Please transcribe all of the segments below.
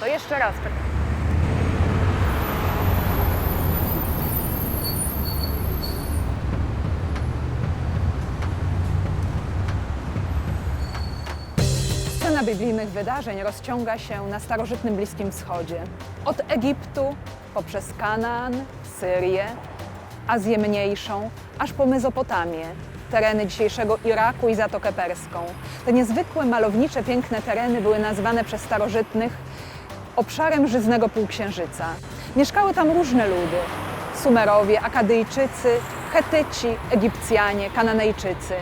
to jeszcze raz. Scena biblijnych wydarzeń rozciąga się na starożytnym Bliskim Wschodzie. Od Egiptu poprzez Kanaan, Syrię, Azję Mniejszą, aż po Mezopotamię, tereny dzisiejszego Iraku i Zatokę Perską. Te niezwykłe, malownicze, piękne tereny były nazywane przez starożytnych obszarem żyznego półksiężyca. Mieszkały tam różne ludy. Sumerowie, Akadyjczycy, Chetyci, Egipcjanie, Kananejczycy.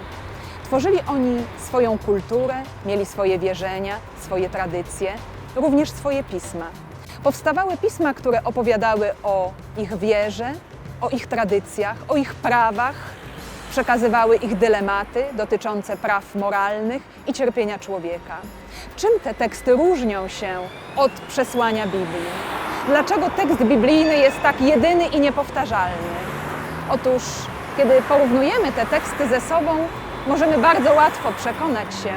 Tworzyli oni swoją kulturę, mieli swoje wierzenia, swoje tradycje, również swoje pisma. Powstawały pisma, które opowiadały o ich wierze, o ich tradycjach, o ich prawach, przekazywały ich dylematy dotyczące praw moralnych i cierpienia człowieka. Czym te teksty różnią się od przesłania Biblii? Dlaczego tekst biblijny jest tak jedyny i niepowtarzalny? Otóż, kiedy porównujemy te teksty ze sobą, możemy bardzo łatwo przekonać się,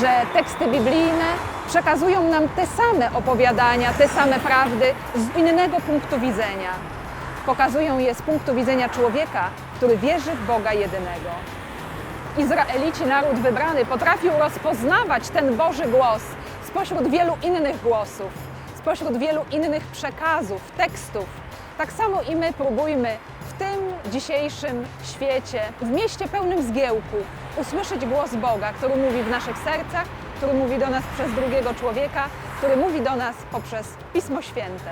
że teksty biblijne przekazują nam te same opowiadania, te same prawdy z innego punktu widzenia. Pokazują je z punktu widzenia człowieka, który wierzy w Boga jedynego. Izraelici, naród wybrany, potrafił rozpoznawać ten Boży głos spośród wielu innych głosów, spośród wielu innych przekazów, tekstów. Tak samo i my próbujmy w tym dzisiejszym świecie, w mieście pełnym zgiełku, usłyszeć głos Boga, który mówi w naszych sercach, który mówi do nas przez drugiego człowieka, który mówi do nas poprzez Pismo Święte.